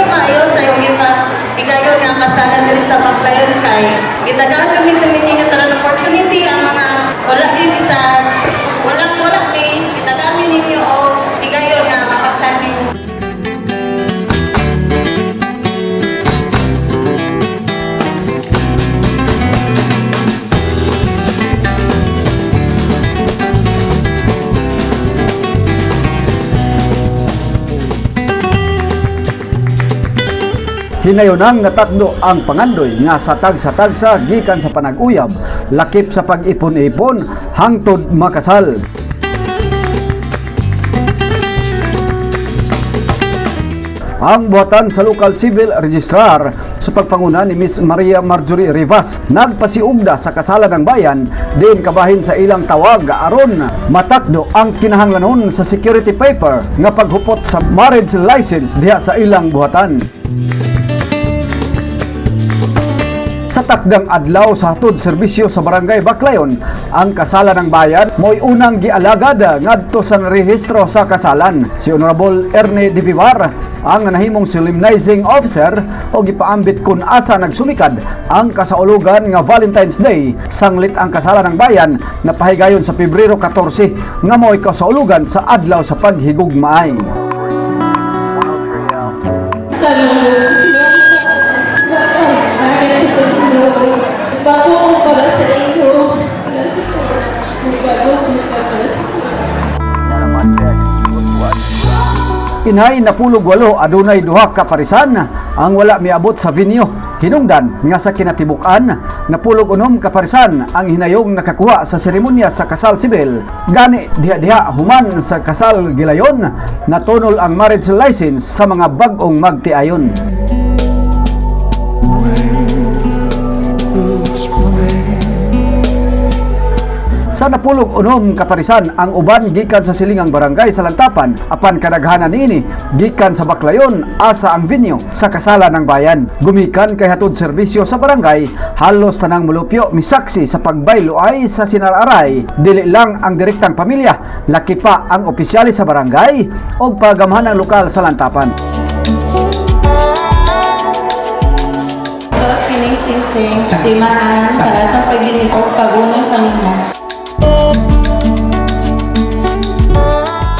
you maayo sa yung ipa igayon nga kasalan diri sa Baclayon kay. Gitagaan kami tumini nga opportunity ang mga wala gyud Hinayonang natakdo ang pangandoy nga satag-satag sa gikan sa panag-uyab, lakip sa pag-ipon-ipon, hangtod makasal. Ang buhatan sa local civil registrar sa pagpanguna ni Miss Maria Marjorie Rivas nagpasiugda sa kasalan ng bayan din kabahin sa ilang tawag aron matakdo ang kinahanglanon sa security paper nga paghupot sa marriage license diha sa ilang buhatan. Sa takdang adlaw sa hatod serbisyo sa barangay Baclayon, ang kasalan ng bayan mo'y unang gialagad ngadto sa rehistro sa kasalan. Si Honorable Erne Di Vivar ang nahimong solemnizing officer o gipaambit kun asa nagsumikad ang kasaulugan nga Valentine's Day sanglit ang kasalan ng bayan na pahigayon sa Pebrero 14 nga mo'y kasaulugan sa adlaw sa paghigugmaay. Bago ko para sa inyo. Bago ko para sa Inhay napulog walo adunay duha ka parisan ang wala miabot sa venue. Hinungdan nga sa kinatibukan napulog unom ka parisan ang hinayong nakakuha sa seremonya sa kasal sibil. Gani diha-diha human sa kasal gilayon natunol ang marriage license sa mga bag-ong magtiayon. Napulog unom kaparisan ang uban gikan sa silingang barangay sa Lantapan apan kadaghanan niini gikan sa Baclayon asa ang venue sa kasalan ng bayan. Gumikan kay hatod serbisyo sa barangay halos tanang mulupyo misaksi sa pagbaylo ay sa sinararay dili lang ang direktang pamilya laki pa ang opisyales sa barangay ug pagamhanang lokal sa Lantapan. sa kining sising timaan sa atong pagdili o pagunang kanimo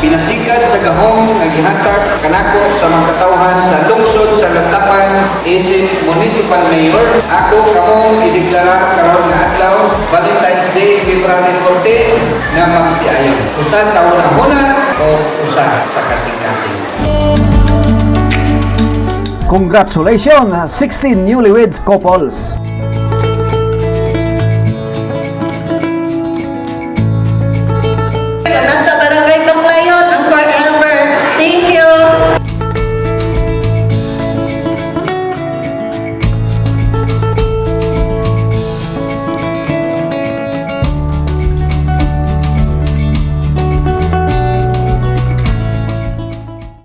Pinasikat sa gahong nga gihatag kanako sa mga katawhan sa lungsod sa Lantapan isip Municipal Mayor. Ako kamong ideklara karon nga adlaw Valentine's Day February 14 na magtiayon. Usa sa una-una o usa sa kasing-kasing. Congratulations 16 newlyweds couples.